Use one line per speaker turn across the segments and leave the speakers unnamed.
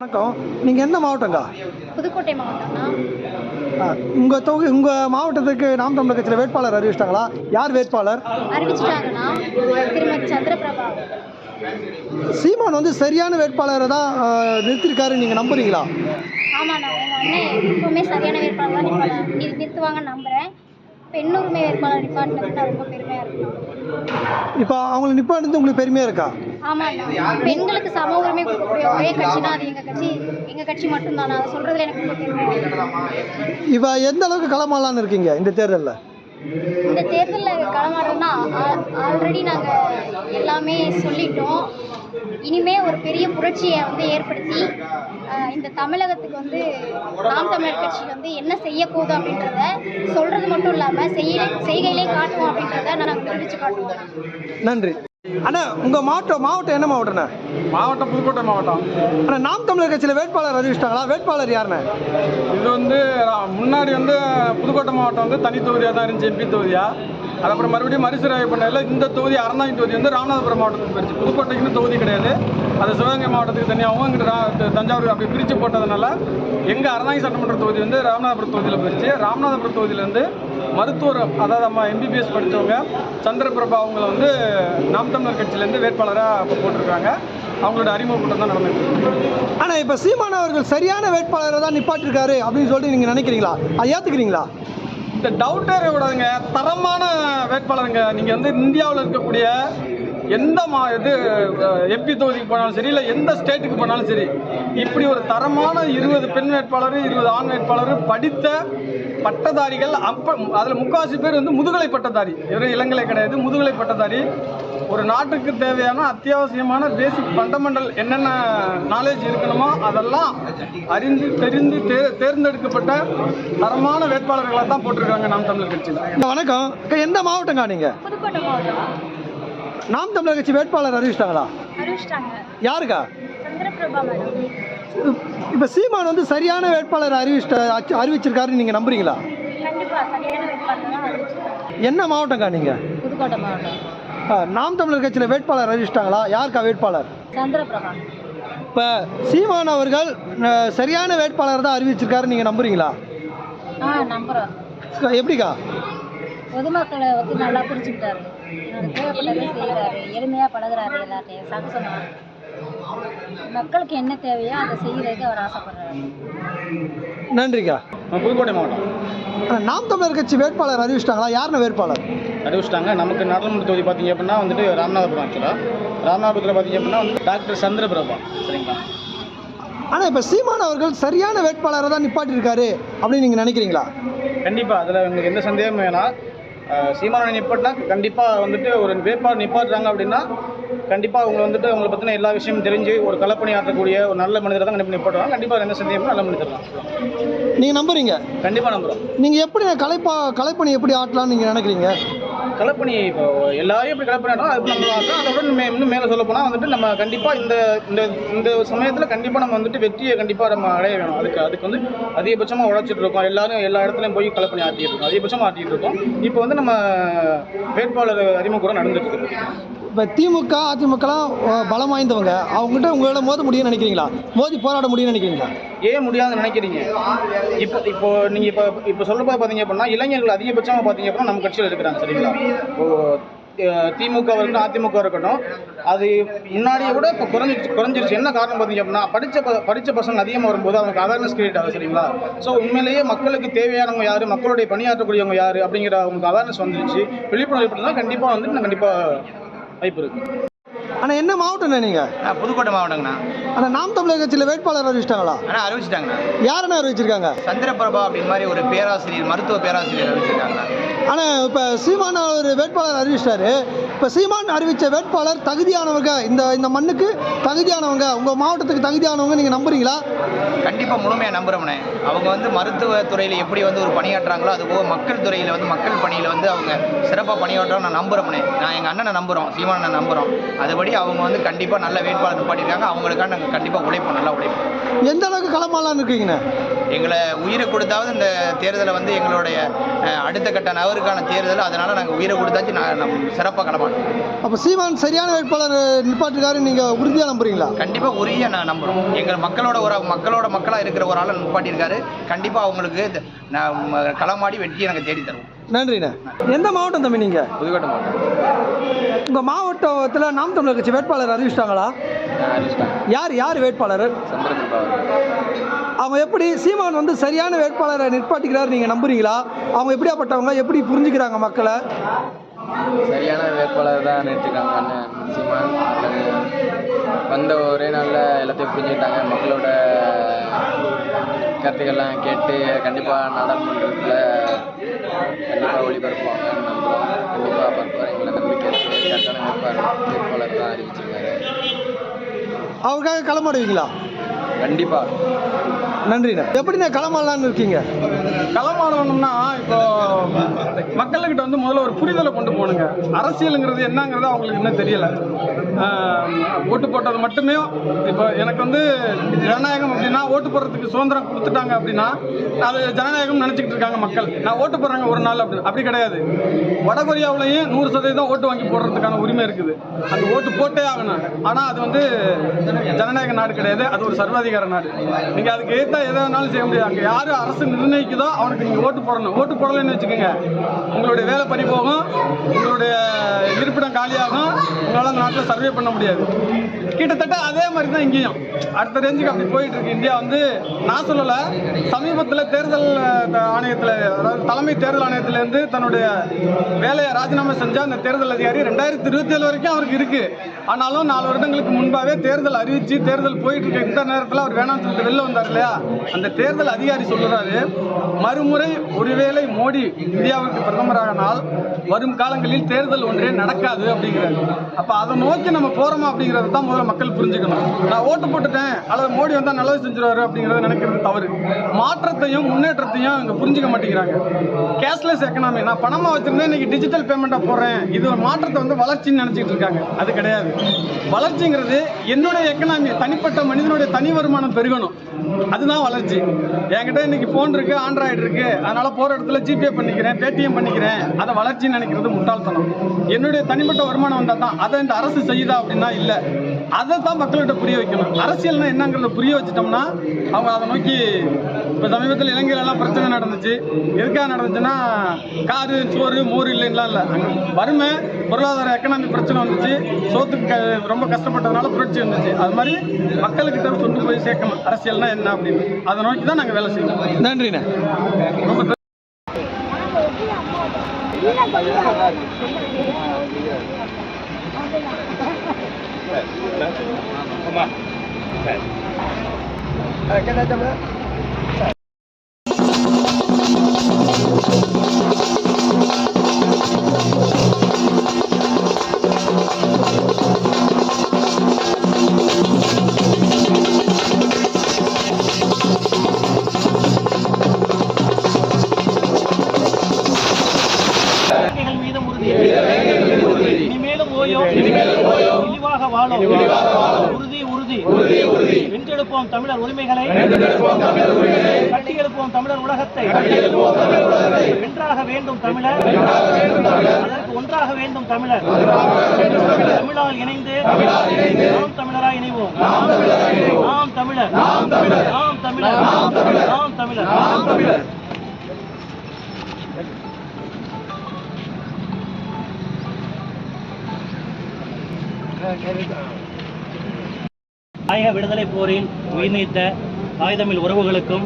வணக்கம். நீங்கள் எந்த மாவட்டங்க?
புதுக்கோட்டை மாவட்டம்னா
உங்கள் தொகுதி உங்கள் மாவட்டத்துக்கு நாம் தமிழர் கட்சியில் வேட்பாளர் அறிவிச்சிட்டாங்களா? யார் வேட்பாளர்? சீமான் வந்து சரியான வேட்பாளரை தான் ஆஹ், நிறுத்தியிருக்காரு நீங்கள் நம்புறீங்களா?
ஆமாண்ணா. எங்கள் அண்ணன் எப்பவுமே சரியான வேட்பாளர் நிறுத்துவாங்கன்னு நம்புகிறேன் பெண்ணுரிமை வேட்பாளர் நிப்பாட்டினது நான் ரொம்ப பெருமையாக இருக்கேன்
இப்போ அவங்களை நிப்பாட்டு உங்களுக்கு பெருமையாக இருக்கா?
ஆமாண்ணா பெண்களுக்கு சம உரிமை கொடுக்கக்கூடிய ஒரே கட்சினா அது. எங்கள் கட்சி எங்கள் கட்சி மட்டும்தான். அதை சொல்கிறதுல எனக்கு ரொம்ப பெருமையாக
இப்போ எந்த அளவுக்கு களமாலான்னு இருக்கீங்க இந்த தேர்தலில்?
இந்த தேர்தலில் களமாடுறதுனா ஆல்ரெடி நாங்கள் எல்லாமே சொல்லிட்டோம். இனிமே ஒரு பெரிய புரட்சியை வந்து ஏற்படுத்தி இந்த தமிழகத்துக்கு வந்து நாம் தமிழர் கட்சி வந்து என்ன செய்ய போகுது அப்படின்றத சொல்றது மட்டும் இல்லாமல் செய்ய செய்கையிலே காட்டுவோம் அப்படின்றத நாங்கள் நிரூபிச்சு காட்டுவோம்.
நன்றி. அண்ணா உங்கள் மாவட்டம் மாவட்டம் என்ன மாவட்டண்ணே
மாவட்டம் புதுக்கோட்டை மாவட்டம்.
அண்ணா நாம் தமிழர் கட்சியில் வேட்பாளர் அறிவிச்சிட்டாங்களா? வேட்பாளர் யாருண்ணே?
இது வந்து முன்னாடி வந்து புதுக்கோட்டை மாவட்டம் வந்து தனி தொகுதியாக தான் இருந்துச்சு எம்பி தொகுதியா. அது அப்புறம் மறுபடியும் மறுசீராய்வு பண்ணல இந்த தொகுதி அறந்தாங்கி தொகுதி வந்து ராமநாதபுரம் மாவட்டத்துக்கு போயிருச்சு. புதுக்கோட்டைக்குன்னு தொகுதி கிடையாது. அது சிவகங்கை மாவட்டத்துக்கு தனியாகவும் இங்கிட்டு தஞ்சாவூர் அப்படி பிரித்து போட்டதுனால எங்கள் அறந்தாங்கி சட்டமன்ற தொகுதி வந்து ராமநாதபுரம் தொகுதியில் போயிருச்சு. ராமநாதபுரம் தொகுதியிலேருந்து மருத்துவர் அதாவது நம்ம எம்பிபிஎஸ் படித்தவங்க சந்திரபிரபா அவங்கள வந்து நாம் தமிழர் கட்சியிலேருந்து வேட்பாளராக இப்போ போட்டிருக்காங்க. அவங்களோட அறிமுக கூட்டம் தான் நடந்துட்டு இருக்கு.
ஆனால் இப்போ சீமான் அவர்கள் சரியான வேட்பாளரை தான் நிப்பாட்டிருக்காரு அப்படின்னு சொல்லிட்டு நீங்கள் நினைக்கிறீங்களா? அது ஏற்றுக்கிறீங்களா
இந்த டவுட்டே இருக்கக்கூடாதுங்க தரமான வேட்பாளருங்க. நீங்கள் வந்து இந்தியாவில் இருக்கக்கூடிய எந்த மா இது எம்பி தொகுதிக்கு போனாலும் சரி இல்லை எந்த ஸ்டேட்டுக்கு போனாலும் சரி இப்படி ஒரு தரமான இருபது பெண் வேட்பாளர் இருபது ஆண் வேட்பாளர் படித்த பட்டதாரிகள் அப்ப அதில் முக்காவாசி பேர் வந்து முதுகலை பட்டதாரி. இவர் இளங்கலை கிடையாது முதுகலை பட்டதாரி. ஒரு நாட்டுக்கு தேவையான அத்தியாவசியமான பேசிக் ஃபண்டமெண்டல் என்னென்ன நாலேஜ் இருக்கணுமோ அதெல்லாம் அறிந்து தெரிந்து தே தேர்ந்தெடுக்கப்பட்ட தரமான வேட்பாளர்களை தான் போட்டிருக்காங்க நாம் தமிழர் கட்சியில்.
வணக்கம். எந்த மாவட்டங்க நீங்கள் நாம் தமிழர் கட்சி வேட்பாளர் அறிவிச்சிட்டாங்களா?
அறிவிச்சிட்டாங்க.
யாருக்கா?
சந்திரபிரபா மேடம்.
இப்போ சீமான் வந்து சரியான வேட்பாளர் அறிவிச்சிட்ட அறிவிச்சிருக்காருன்னு நீங்கள் நம்புறீங்களா? என்ன மாவட்டங்கா நீங்கள்
புதுக்கோட்டை மாவட்டம்.
நாம் தமிழர் கட்சியில் வேட்பாளர் அறிவிச்சிட்டாங்களா? யாருக்கா வேட்பாளர்? இப்போ சீமான் அவர்கள் சரியான வேட்பாளர் தான் அறிவிச்சிருக்காருன்னு நீங்கள் நம்புறீங்களா? எப்படிக்கா?
பொதுமக்களை வந்து நல்லா புரிஞ்சுக்கிட்டாரு என்னோட தேவைப்பட்டதை செய்கிறாரு எளிமையாக பழகுறாரு எல்லாத்தையும். சகசமாக மக்களுக்கு என்ன தேவையோ அதை செய்கிறதுக்கு அவர் ஆசைப்படுறாரு.
நன்றிக்கா.
புதுக்கோட்டை மாவட்டம்.
நாம் தமிழர் கட்சி வேட்பாளர் அறிவிச்சிட்டாங்களா யாருன்னு வேட்பாளர்?
அறிவிச்சிட்டாங்க நமக்கு நாடாளுமன்ற தொகுதி பார்த்தீங்க அப்படின்னா வந்துட்டு ராமநாதபுரம் ஆக்சுவலாக ராமநாதபுரத்தில் பார்த்தீங்க அப்படின்னா வந்து டாக்டர் சந்திரபிரபா. சரிங்களா?
ஆனால் இப்போ சீமான் அவர்கள் சரியான வேட்பாளரை தான் நிப்பாட்டியிருக்காரு அப்படின்னு நீங்கள் நினைக்கிறீங்களா?
கண்டிப்பாக அதில் உங்களுக்கு எந்த சந்தேகமும் வேணாம். சீமானை நிப்பாட்டினா கண்டிப்பாக வந்துட்டு ஒரு வேட்பாளர் நிப்பாட்டுறாங்க அப்படின்னா கண்டிப்பாக அவங்க வந்துட்டு அவங்களை பற்றின எல்லா விஷயமும் தெரிஞ்சு ஒரு களப்பணி ஆற்றக்கூடிய ஒரு நல்ல மனிதரை தான் கண்டிப்பாக நிப்பாட்டுவாங்க. கண்டிப்பாக எந்த சந்தேகமும் நல்ல மனிதர் தான்.
நீங்கள் நம்புறீங்க?
கண்டிப்பாக நம்புகிறோம்
நீங்கள் எப்படி கலைப்பா கலைப்பணி எப்படி ஆட்டலாம்னு நீங்கள் நினைக்கிறீங்க?
களப்பணி இப்போ எல்லாரையும் எப்படி களப்பணி ஆட்டோம் அது நம்ம ஆட்டோம் அதை விட இன்னும் மேலே சொல்ல போனால் வந்துட்டு நம்ம கண்டிப்பாக இந்த இந்த இந்த சமயத்தில் கண்டிப்பாக நம்ம வந்துட்டு வெற்றியை கண்டிப்பாக நம்ம அடைய வேணும். அதுக்கு அதுக்கு வந்து அதிகபட்சமாக உழைச்சிட்டு இருக்கோம். எல்லாரும் எல்லா இடத்துலையும் போய் களப்பணி ஆட்டிட்டு இருக்கோம். அதிகபட்சமாக ஆட்டிட்டு இருக்கோம். இப்போ வந்து நம்ம வேட்பாளர் அறிமுகம் நடந்துட்டு இருக்கு.
இப்போ திமுக அதிமுகலாம் பலம் வாய்ந்தவங்க. அவங்ககிட்ட உங்களோட மோத முடியும்னு நினைக்கிறீங்களா? மோதி போராட முடியும்னு நினைக்கிறீங்களா?
ஏன் முடியாதுன்னு நினைக்கிறீங்க? இப்போ இப்போ நீங்கள் இப்போ இப்போ சொல்லும்போது பார்த்தீங்க அப்படின்னா இளைஞர்கள் அதிகபட்சமாக பார்த்தீங்க அப்படின்னா நம்ம கட்சியில் இருக்கிறாங்க சரிங்களா? திமுக இருக்கட்டும் அதிமுக இருக்கட்டும் அது முன்னாடியை விட இப்போ குறைஞ்சிருச்சு குறைஞ்சிருச்சு. என்ன காரணம் பார்த்தீங்க அப்படின்னா படித்த ப படித்த பசங்க அதிகமாக வரும்போது அவங்களுக்கு அவேர்னஸ் கிரியேட் ஆகுது சரிங்களா? ஸோ உண்மையிலேயே மக்களுக்கு தேவையானவங்க யார்? மக்களுடைய பணியாற்றக்கூடியவங்க யார்? அப்படிங்கிற அவங்களுக்கு அவேர்னஸ் வந்துருச்சு. விழிப்புணர்வு கண்டிப்பாக வந்து நான் கண்டிப்பாக வாய்ப்பு இருக்குது
ஆனால் என்ன மாவட்டம்ண்ணே நீங்கள்
நான் புதுக்கோட்டை மாவட்டங்கண்ணா.
ஆனால் நாம் தமிழர் கட்சியில் வேட்பாளர் அறிவிச்சிட்டாங்களா
ஆனால் அறிவிச்சிட்டாங்கண்ணா.
யாருன்னு அறிவிச்சிருக்காங்க?
சந்திரபிரபா அப்படின்னு மாதிரி ஒரு பேராசிரியர் மருத்துவ பேராசிரியர் அறிவிச்சிருக்காங்க
ஆனால் இப்போ சீமான் ஒரு வேட்பாளர் அறிவிச்சிட்டாரு. இப்போ சீமான் அறிவித்த வேட்பாளர் தகுதியானவங்க இந்த இந்த மண்ணுக்கு தகுதியானவங்க உங்கள் மாவட்டத்துக்கு தகுதியானவங்க நீங்கள் நம்புறீங்களா?
கண்டிப்பாக முழுமையாக நம்புகிறோம்ண்ணே அவங்க வந்து மருத்துவ துறையில் எப்படி வந்து ஒரு பணியாற்றுறாங்களோ அதுபோக மக்கள் துறையில் வந்து மக்கள் பணியில் வந்து அவங்க சிறப்பாக பணியாற்றுறோம் நான் நம்புகிறோம்ண்ணே நான் எங்கள் அண்ணனை நம்புகிறோம் சீமானை நம்புகிறோம் அதுபடி அவங்க வந்து கண்டிப்பாக நல்ல வேட்பாளர் நிப்பாட்டியிருக்காங்க. அவங்களுக்காக நாங்கள் கண்டிப்பாக உழைப்போம் நல்லா உழைப்போம்.
எந்த அளவுக்கு களமாடலான்னு இருக்கீங்கண்ணே?
எங்களை உயிரை கொடுத்தாவது இந்த தேர்தலை வந்து எங்களுடைய அடுத்த கட்ட நகருக்கான தேர்தல். அதனால் நாங்கள் உயிரை கொடுத்தாச்சு. நான் நம்ம சிறப்பாக களமாட்டோம்.
அப்போ சீமான் சரியான வேட்பாளர் நிப்பாட்டிருக்காரு நீங்கள் உறுதியாக நம்புறீங்களா?
கண்டிப்பாக உரிய நான் நம்புகிறோம் எங்கள் மக்களோட ஒரு மக்களோட மக்களாக இருக்கிற ஒரு ஆளை நிப்பாட்டியிருக்காரு கண்டிப்பாக அவங்களுக்கு களமாடி வெற்றியை நாங்கள் தேடி தருவோம்.
நன்றிண்ணே. எந்த மாவட்டம் தம்பி நீங்கள்
புதுக்கோட்டை மாவட்டம்.
உங்கள் மாவட்டத்தில் நாம் தமிழர் கட்சி வேட்பாளர் அறிவிச்சிட்டாங்களா? யார் யார் வேட்பாளர்? அவங்க எப்படி சீமான் வந்து சரியான வேட்பாளரை நிற்பாட்டிக்கிறார் நீங்கள் நம்புறீங்களா? அவங்க எப்படியாப்பட்டவங்க? எப்படி புரிஞ்சுக்கிறாங்க மக்களை?
சரியான வேட்பாளர் தான் நிறுத்திருக்காங்க அண்ணன் சீமான் வந்த ஒரே நாளில் எல்லாத்தையும் புரிஞ்சுக்கிட்டாங்க. மக்களோட கருத்துக்கள்லாம் கேட்டு கண்டிப்பாக நாடாளுமன்றத்தில் கண்டிப்பாக ஒளிபரப்புவாங்கன்னு நம்புகிறோம் கண்டிப்பாக பரப்புவார் எங்களை நம்பிக்கை கரெக்டான வேட்பாளர் வேட்பாளர் தான் அறிவிச்சிருக்காரு.
அவருக்காக களமாடுவீங்களா?
கண்டிப்பாக
நன்றிண்ணே. எப்படிண்ணே களமாடலான்னு இருக்கீங்க?
களமாடணும்னா இப்போ மக்கள்கிட்ட வந்து முதல்ல ஒரு புரிதலை கொண்டு போகணுங்க. அரசியலுங்கிறது என்னங்கிறது அவங்களுக்கு இன்னும் தெரியல. ஓட்டு போட்டது மட்டுமே இப்போ எனக்கு வந்து ஜனநாயகம் அப்படின்னா ஓட்டு போடுறதுக்கு சுதந்திரம் கொடுத்துட்டாங்க அப்படின்னா அது ஜனநாயகம் நினச்சிக்கிட்டு இருக்காங்க மக்கள். நான் ஓட்டு போடுறாங்க ஒரு நாள் அப்படி அப்படி கிடையாது. வடகொரியாவுலையும் நூறு சதவீதம் ஓட்டு வாங்கி போடுறதுக்கான உரிமை இருக்குது. அந்த ஓட்டு போட்டே ஆகணும். ஆனால் அது வந்து நாடு கிடையாது. அது ஒரு சர்வாதிகார நாடு. நீங்கள் அதுக்கு ஏற்றா எதை வேணாலும் செய்ய முடியாது. அங்கே யார் அரசு நிர்ணயிக்குதோ அவனுக்கு நீங்கள் ஓட்டு போடணும். ஓட்டு போடலைன்னு வச்சுக்கோங்க. உங்களுடைய வேலை பறி போகும். உங்களுடைய இருப்பிடம் காலியாகும். உங்களால் அந்த நாட்டில் சர்வே பண்ண முடியாது. கிட்டத்தட்ட அதே மாதிரி தான் இங்கேயும். அடுத்த ரேஞ்சுக்கு அப்படி போயிட்டு இருக்கு இந்தியா வந்து நான் சொல்லலை சமீபத்தில் தேர்தல் ஆணையத்தில் அதாவது தலைமை தேர்தல் ஆணையத்திலேருந்து தன்னுடைய வேலையை ராஜினாமா செஞ்ச அந்த தேர்தல் அதிகாரி ரெண்டாயிரத்தி இருபத்தி ஏழு வரைக்கும் அவருக்கு இருக்கு. ஆனாலும் நாலு வருடங்களுக்கு முன்பாகவே தேர்தல் அறிவிச்சு தேர்தல் போயிட்டு இருக்க இந்த நேரத்தில் அவர் வேணாம்னு சொல்லிட்டு வெளில வந்தார் இல்லையா? அந்த தேர்தல் அதிகாரி சொல்றாரு மறுமுறை ஒருவேளை மோடி இந்தியாவுக்கு பிரதமரானால் வரும் காலங்களில் தேர்தல் ஒன்றே நடக்காது அப்படிங்கிறாரு. அப்ப அதை நோக்கி நம்ம போறோமா அப்படிங்கிறது தான் முதல்ல மக்கள் புரிஞ்சுக்கணும். நான் ஓட்டு போட்டுட்டேன். அல்லது மோடி வந்தால் நல்லது செஞ்சுருவாரு அப்படிங்கிறத நினைக்கிறது தவறு. மாற்றத்தையும் முன்னேற்றத்தையும் அவங்க புரிஞ்சுக்க மாட்டேங்கிறாங்க. கேஷ்லெஸ் எக்கனாமி நான் பணமாக வச்சிருந்தேன் இன்றைக்கி டிஜிட்டல் பேமெண்ட்டாக போடுறேன். இது ஒரு மாற்றத்தை வந்து வளர்ச்சின்னு நினச்சிக்கிட்டு இருக்காங்க. அது கிடையாது. வளர்ச்சிங்கிறது என்னுடைய எக்கனாமி தனிப்பட்ட மனிதனுடைய தனி வருமானம் பெருகணும். அதுதான் வளர்ச்சி. என்கிட்ட இன்னைக்கு ஃபோன் இருக்கு ஆண்ட்ராய்டு இருக்கு. அதனால போற இடத்துல ஜிபே பண்ணிக்கிறேன் பேடிஎம் பண்ணிக்கிறேன். அதை வளர்ச்சின்னு நினைக்கிறது முட்டாள்தனம். என்னுடைய தனிப்பட்ட வருமானம் வந்தால் தான் அதை இந்த அரசு செய்யுதா அப்படின்னா இல்லை. அதை தான் மக்கள்கிட்ட புரிய வைக்கணும். அரசியல்னா என்னங்கிறத புரிய வச்சுட்டோம்னா அவங்க அதை நோக்கி இப்போ சமீபத்தில் இலங்கையில எல்லாம் பிரச்சனை நடந்துச்சு. எதுக்காக நடந்துச்சுன்னா காரு சோறு மோர் இல்லைன்னுலாம் இல்லை. அங்கே வறுமை பொருளாதார எக்கனாமிக் பிரச்சனை வந்துச்சு. சோத்துக்கு ரொம்ப கஷ்டப்பட்டதுனால புரட்சி வந்துச்சு. அது மாதிரி மக்கள்கிட்ட கொண்டு போய் சேர்க்கணும். அரசியல்னா என்ன அப்படின்னு. அதை நோக்கி தான் நாங்கள் வேலை செய்யணும்.
நன்றிண்ணே.
ரொம்ப
对来 come on 哎跟他这么 வாழும். உறுதி உறுதி. வென்றெடுப்போம் தமிழர் உரிமைகளை. கட்டியெழுப்போம் தமிழர் உலகத்தை. வென்றாக வேண்டும் தமிழர். அதற்கு ஒன்றாக வேண்டும் தமிழர். தமிழால் இணைந்து நாம் தமிழராய் இணைவோம். நாம் தமிழர். நாம் தமிழர். நாம் தமிழர். தாயக விடுதலை போரில் உயிர்நீத்த தாய்தமிழ் உறவுகளுக்கும்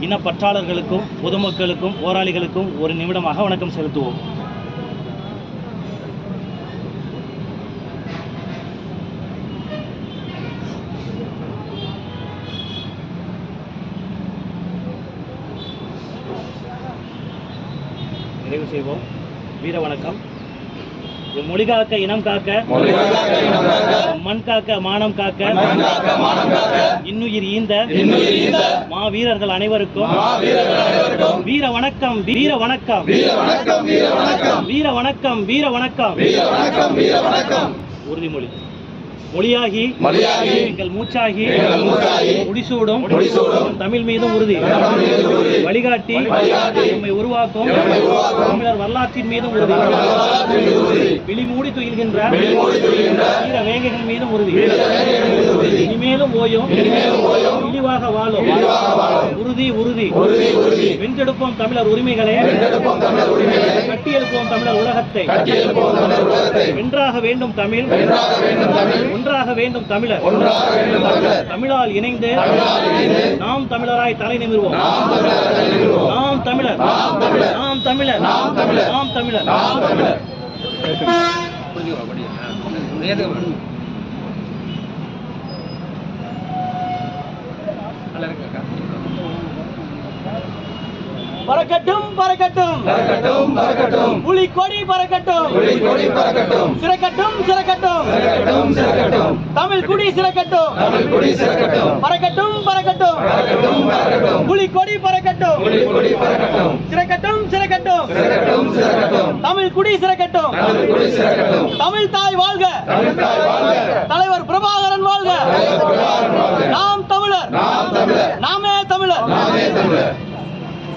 இனப்பற்றாளர்களுக்கும் பொதுமக்களுக்கும் போராளிகளுக்கும் ஒரு நிமிடமாக வணக்கம் செலுத்துவோம். நிறைவு செய்வோம். வீர வணக்கம். மொழி காக்க இனம் காக்க மண் காக்க மானம் காக்க இன்னுயிர் ஈந்த மா வீரர்கள் அனைவருக்கும் வீர வணக்கம் வீர வணக்கம். வீர வணக்கம் வீர வணக்கம். உறுதிமொழி. மொழியாகி
மொழியாகி
எங்கள் மூச்சாகி முடிசூடும் தமிழ் மீதும் உறுதி. வழிகாட்டி நம்மை உருவாக்கும் தமிழர் வரலாற்றின் மீதும் உறுதி. விழிமூடி துயில்கின்ற வீர வேங்கைகள் மீதும் உறுதி. இனிமேலும் ஓயும் இழிவாக வாழும். உறுதி உறுதி. வென்றெடுப்போம் தமிழர் உரிமைகளை.
வென்றெடுப்போம் தமிழர் உரிமைகளை.
கட்டியெழுப்போம் தமிழர் உலகத்தை.
கட்டியெழுப்போம் தமிழர் உலகத்தை.
வென்றாக வேண்டும் தமிழ்.
வென்றாக வேண்டும் தமிழ்.
ஒன்றாக வேண்டும் தமிழர்.
ஒன்றாக வேண்டும் தமிழர்.
தமிழால் இணைந்து நாம் தமிழராய் தலை நிமிர்வோம்.
நாம் தமிழர்.
நாம் தமிழர்.
நாம் தமிழர்.
நாம் தமிழர்.
நாம் தமிழர்.
நாம் தமிழர்
நாம் தமிழர்
பறக்கட்டும் பறக்கட்டும்.
பறக்கட்டும் பறக்கட்டும்.
புலி கொடி பறக்கட்டும்.
புலி கொடி பறக்கட்டும்.
சிறக்கட்டும் சிறக்கட்டும்.
சிறக்கட்டும் சிறக்கட்டும்.
தமிழ் குடி சிறக்கட்டும்.
தமிழ் குடி சிறக்கட்டும்.
பறக்கட்டும் பறக்கட்டும்.
பறக்கட்டும் பறக்கட்டும்.
புலி கொடி பறக்கட்டும்.
புலி கொடி பறக்கட்டும்.
சிறக்கட்டும் சிறக்கட்டும்.
சிறக்கட்டும் சிறக்கட்டும்.
தமிழ் குடி சிறக்கட்டும்.
தமிழ் குடி சிறக்கட்டும்.
தமிழ் தாய் வாழ்க.
தமிழ் தாய் வாழ்க.
தலைவர் பிரபாகரன் வாழ்க.
தலைவர் பிரபாகரன் வாழ்க.
நாம் தமிழர்.
நாம் தமிழர்.
நாமே தமிழர்.
நாமே தமிழர்.